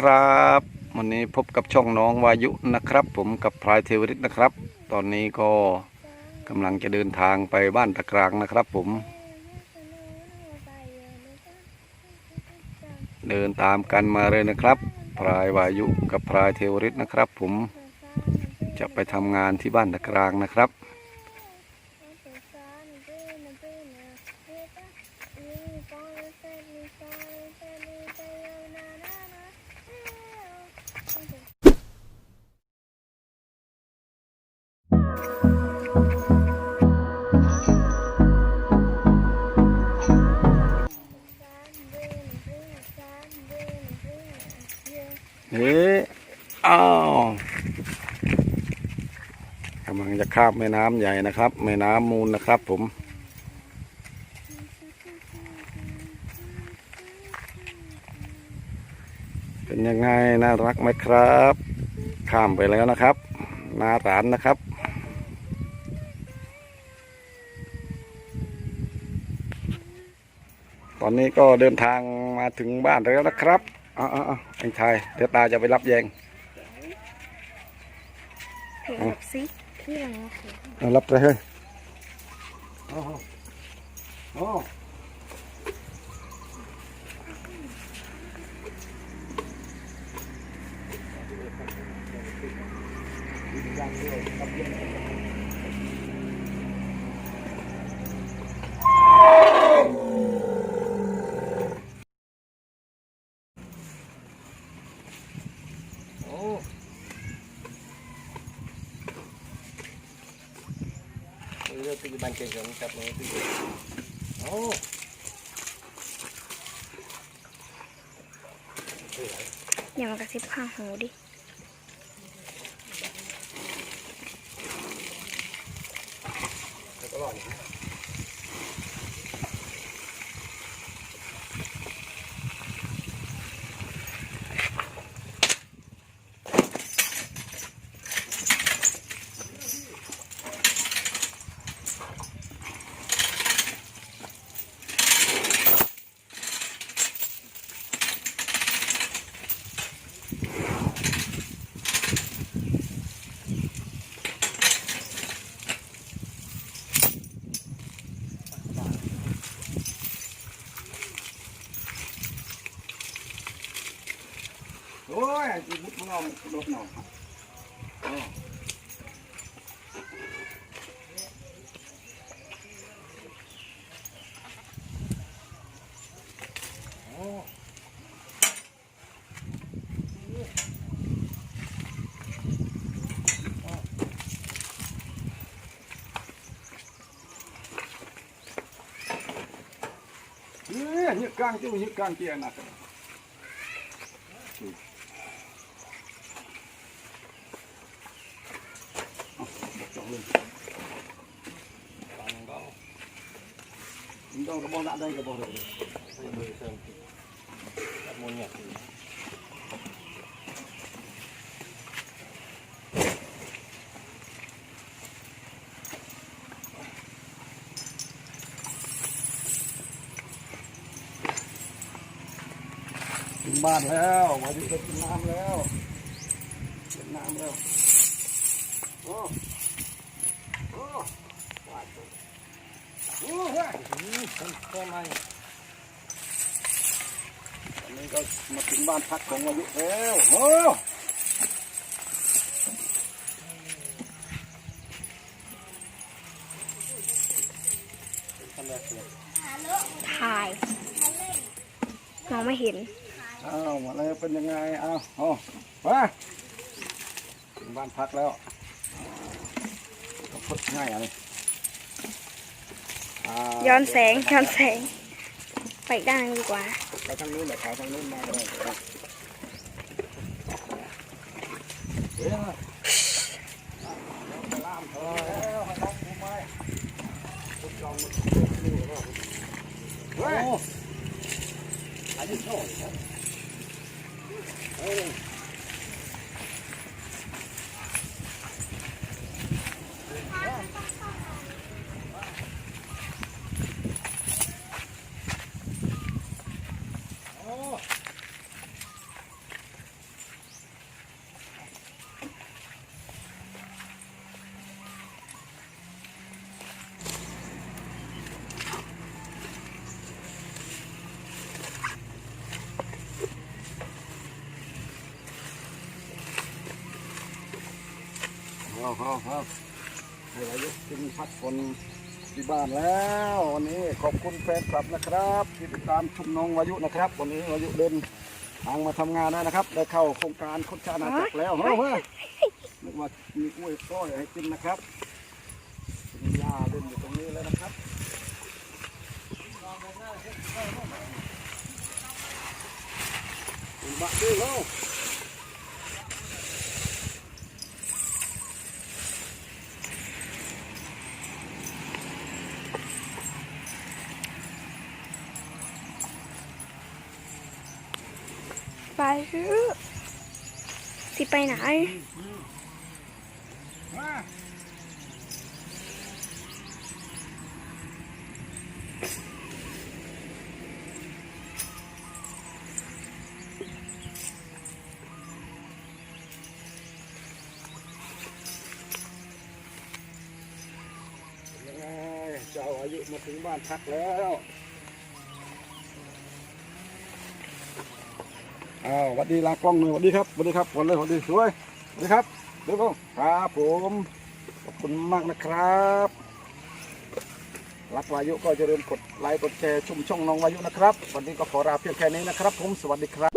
ครับ วันนี้พบกับช่องน้องวายุนะครับ ผมกับพลายเทวริตนะครับ ตอนนี้ก็กำลังจะเดินทางไปบ้านตะกรางนะครับ ผม เดินตามกันมาเลยนะครับพลายวายุกับพลายเทวริตนะครับ ผมจะไปทำงานที่บ้านตะกรางนะครับ เฮ้อ้าวกำลังจะข้ามแม่น้ำใหญ่นะครับ แม่น้ำมูลนะครับผมเป็นยังไงน่ารักไหมครับ ข้ามไปแล้วนะครับนาตานนะครับตอนนี้ก็เดินทางมาถึงบ้านแล้วนะครับ อ๋อาๆไอ้ชายเดี๋ยวตาจะไปรับแยงเห็นแบบซิที่หลังโอเคเอารับไปเฮ้ยโอ้โห ตีบันเก่งๆครับนี่ตีโอ้อย่ามากระซิบข้างหูดิก็รอด จีบุตรมึงเอาลบหน่อยโอ้เฮ้ยนี่กลางจิ้วนี่กลางเกียร์นะ ครับ Chúng tôi có bom đạn đây có bom được. มือเสริมตัดมูลเนี่ยถึงบ้านแล้ววันนี้จะกินน้ำแล้วกินน้ำแล้วโอ้โอ้วาดตัว โอ้เฮ้ยก็ไม่ตอนนี้ก็มาถึงบ้านพักของวายุแล้วโอ้ยถ่ายมองไม่เห็น อ้าวมาเลยเป็นยังไง อ้าวโอ้มาถึงบ้านพักแล้วก็พดง่ายอะไร ย้อนแสงย้อนแสง ไปอีกด้านหนึงดีกว่าไปทางนู้นเลยขาทางนู้นมาก็ได้ครับเฮ้ยมาล่ามเถอะแล้วให้น้องกูมาทุกจองมันนี่ว่าเฮ้ยอันนี้โซ่ครับเฮ้ยโอ้ เอาเอาเอาให้อายุกินพักผ่อนที่บ้านแล้ววันนี้ขอบคุณแฟนคลับนะครับที่ติดตามชุมน้องวายุนะครับ วันนี้วายุเดินทางมาทำงานแล้วนะครับ ได้เข้าโครงการคนชาตินาจักรแล้วเฮ้ยเฮ้ยนึกว่ามีกล้วยก้อยให้กินนะครับมียาเล่นอยู่ตรงนี้แล้วนะครับคุณบักด้วยแล้ว สิไปไหนเจ้าอายุมาถึงบ้านพักแล้ว อ้าสวัสดีลากล้องหน่อยสวัสดีครับสวัสดีครับผลเลยสวัสดีสวยสวัสดีครับเดี๋ยวก็ครับผมขอบคุณมากนะครับรักวายุก็จะเริ่มกดไลค์กดแชร์ชุมช่องน้องวายุนะครับ วันนี้ก็ขอลาเพียงแค่นี้นะครับผมสวัสดีครับ